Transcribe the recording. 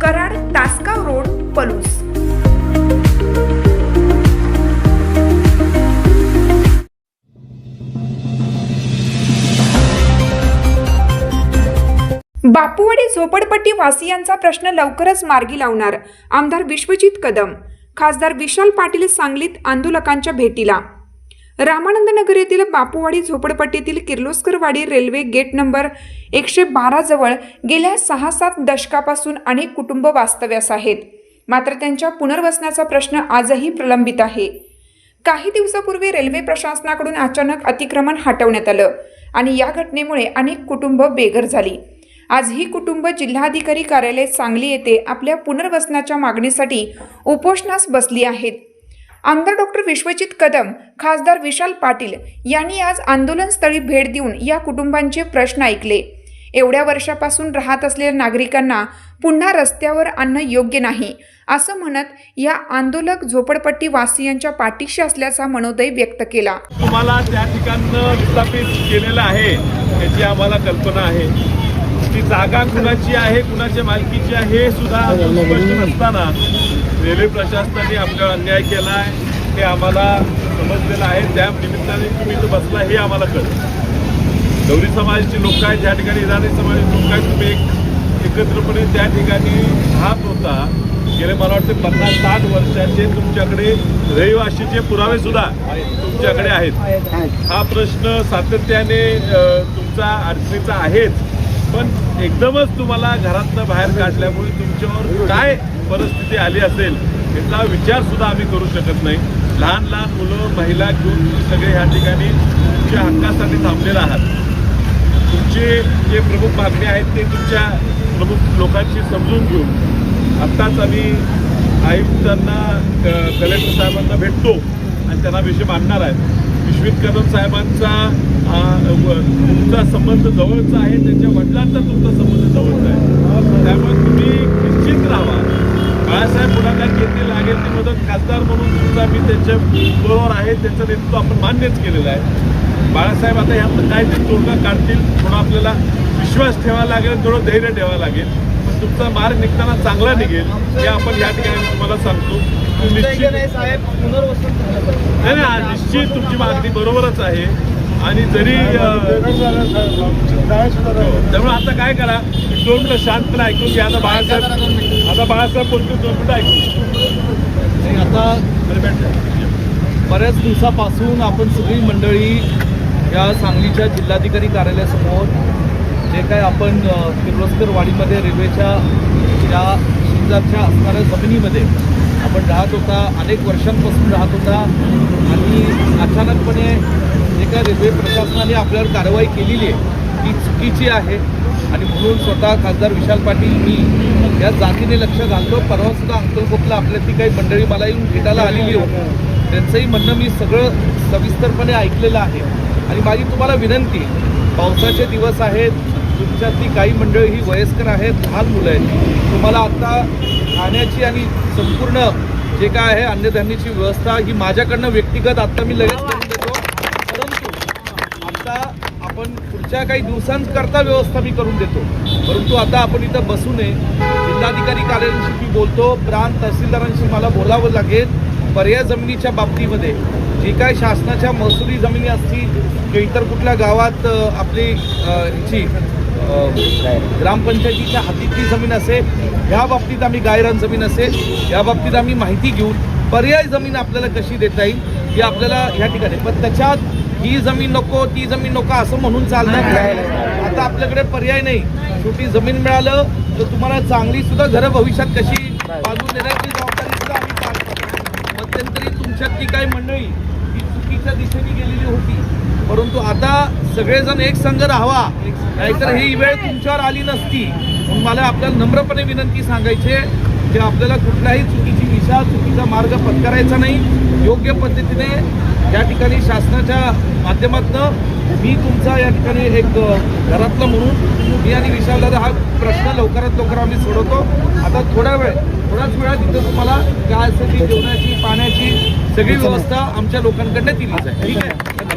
Karad Tasgaon road Palus. Bapuwadi झोपडपट्टी वासियांचा प्रश्न लवकरच मार्गी लावणार आमदार विश्वजित कदम. खासदार विशाल पाटील सांगलीत आंदोलकांच्या भेटीला. रामानंद नगर येथील बापूवाडी झोपडपट्टीतील किर्लोस्करवाडी रेल्वे गेट नंबर एकशे बारा जवळ गेल्या सहा सात दशकापासून अनेक कुटुंब वास्तव्यास आहेत. मात्र त्यांच्या पुनर्वसनाचा प्रश्न आजही प्रलंबित आहे. काही दिवसापूर्वी रेल्वे प्रशासनाकडून अचानक अतिक्रमण हटवण्यात आलं आणि या घटनेमुळे अनेक कुटुंब बेघर झाली. आज ही कुटुंब जिल्हाधिकारी कार्यालय सांगली येथे आपल्या पुनर्वसनाच्या मागणीसाठी उपोषणास बसली आहेत. आमदार डॉक्टर विश्वजित कदम खासदार विशाल पाटील यांनी आज आंदोलनस्थळी भेट देऊन या कुटुंबांचे प्रश्न ऐकले. एवढ्या वर्षापासून राहत असलेल्या नागरिकांना पुन्हा रस्त्यावर आणणं योग्य नाही असं म्हणत या आंदोलक झोपडपट्टी वासियांच्या पाठीशी असल्याचा मनोदय व्यक्त केला. तुम्हाला त्या ठिकाणं विस्थापित केलेलं आहे याची आम्हाला कल्पना आहे. ती जागा कुणाची आहे कुणाच्या मालकीची आहे हे सुद्धा स्पष्ट नसताना रेल्वे प्रशासनाने आपल्यावर अन्याय केला आहे हे आम्हाला समजलेलं आहे. त्या निमित्ताने तुम्ही इथं बसला हे आम्हाला कळतं गौरी समाजाची लोक आहेत ज्या ठिकाणी इराणी समाजाची लोक आहेत तुम्ही एक एकत्रपणे त्या ठिकाणी राहत होता. गेले मला वाटते पन्नास साठ वर्षाचे तुमच्याकडे रहिवाशीचे पुरावे सुद्धा तुमच्याकडे आहेत. हा प्रश्न सातत्याने तुमचा अडचणीचा आहेच. पण एकदमच तुम्हाला घरातनं बाहेर काढल्यामुळे तुमच्यावर काय परिस्थिती आली असेल याचा विचार सुद्धा आम्ही करू शकत नाही. लहान लहान मुलं महिला घेऊन सगळे ह्या ठिकाणी तुमच्या हक्कासाठी थांबलेला आहात. तुमचे जे प्रमुख मागणी आहेत ते तुमच्या प्रमुख लोकांशी समजून घेऊन आत्ताच आम्ही आयुक्तांना क- कलेक्टर साहेबांना भेटतो आणि त्यांना विषय मांडणार आहे विश्वित कदम साहेबांचा तुमचा संबंध जवळचा आहे त्यांच्या वडिलांचा तुमचा संबंध जवळचा आहे. त्यामुळे तुम्ही निश्चित राहा. बाळासाहेब पुढाकार घेतली लागेल ती मदत खासदार म्हणून तुमचा मी त्यांच्या बरोबर आहे त्यांचं नेतृत्व आपण मान्यच केलेलं आहे. बाळासाहेब आता ह्यातनं काय ते तोडगा काढतील म्हणून आपल्याला विश्वास ठेवावा लागेल थोडं धैर्य ठेवावं लागेल. तुमचा मार्ग निघताना चांगला निघेल हे आपण या ठिकाणी तुम्हाला सांगतो निश्चित. नाही नाही निश्चित तुमची मागणी बरोबरच आहे आणि जरी त्यामुळे आता काय करा दोन मिनिटं शांतपणे ऐकून घ्या आता बाळासाहेब आता बाळासाहेब बोलतो दोन मिनिटं ऐकून आणि आता. बऱ्याच दिवसापासून आपण सगळी मंडळी या सांगलीच्या जिल्हाधिकारी कार्यालयासमोर जे काय आपण अ, किर्लोस्कर वाडीमध्ये रेल्वेच्या या शेजारच्या असणाऱ्या जमिनीमध्ये आपण राहत होता अनेक वर्षांपासून राहत होता आणि अचानकपणे जे काय रेल्वे प्रशासनाने आपल्यावर कारवाई केलेली आहे ती चुकीची आहे आणि म्हणून स्वतः खासदार विशाल पाटील मी या जातीने लक्ष घालतो. परवासुद्धा सुद्धा अंकलकोटला आपल्यातली काही मंडळी मला येऊन भेटायला आलेली होती. त्यांचंही म्हणणं मी सगळं सविस्तरपणे ऐकलेलं आहे. आणि माझी तुम्हाला विनंती पावसाचे दिवस आहेत तुमच्यातली काही मंडळी ही वयस्कर आहेत लहान मुलं आहेत. तुम्हाला आता खाण्याची आणि संपूर्ण जे काय आहे अन्नधान्याची व्यवस्था ही माझ्याकडनं व्यक्तिगत आत्ता मी लगेच करून देतो. परंतु आता आपण पुढच्या काही दिवसांकरता व्यवस्था मी करून देतो. परंतु आता आपण इथं बसू नये. जिल्हाधिकारी कार्यालयांशी मी बोलतो. प्रांत तहसीलदारांशी मला बोलावं लागेल. पर्याय जमिनीच्या बाबतीमध्ये. जी काय शासनाच्या महसुली जमिनी असतील किंवा इतर कुठल्या गावात आपली ह्याची ग्रामपंचायतीच्या हातीतली जमीन असेल ह्या बाबतीत आम्ही गायरान जमीन असेल या बाबतीत आम्ही माहिती घेऊन पर्याय जमीन आपल्याला कशी देता येईल ही आपल्याला ह्या ठिकाणी पण त्याच्यात ही जमीन नको ती जमीन नको असं म्हणून चालणार नाही. आता आपल्याकडे पर्याय नाही. छोटी जमीन मिळालं तर तुम्हाला चांगली सुद्धा घरं भविष्यात कशी बांधून देण्याची जबाबदारी सुद्धा आम्ही पार पाडू. मध्यंतरी तुमच्यातली काही मंडळी ही चुकीच्या दिशेने गेलेली होती. परंतु आता सगळेजण एक संघ राहावा नाहीतर ही वेळ तुमच्यावर आली नसती. म्हणून मला आपल्याला नम्रपणे विनंती सांगायची की आपल्याला कुठल्याही चुकीची दिशा चुकीचा मार्ग पत्करायचा नाही. योग्य पद्धतीने या ठिकाणी शासनाच्या माध्यमातून मी तुमचा या ठिकाणी एक घरातलं म्हणून मी आणि विशालदादा हा प्रश्न लवकरात लवकर आम्ही सोडवतो. आता थोडा वेळ थोड्याच वेळात तिथं तुम्हाला काय असेल ती जेवणाची पाण्याची सगळी व्यवस्था आमच्या लोकांकडनं दिलीच आहे ठीक आहे?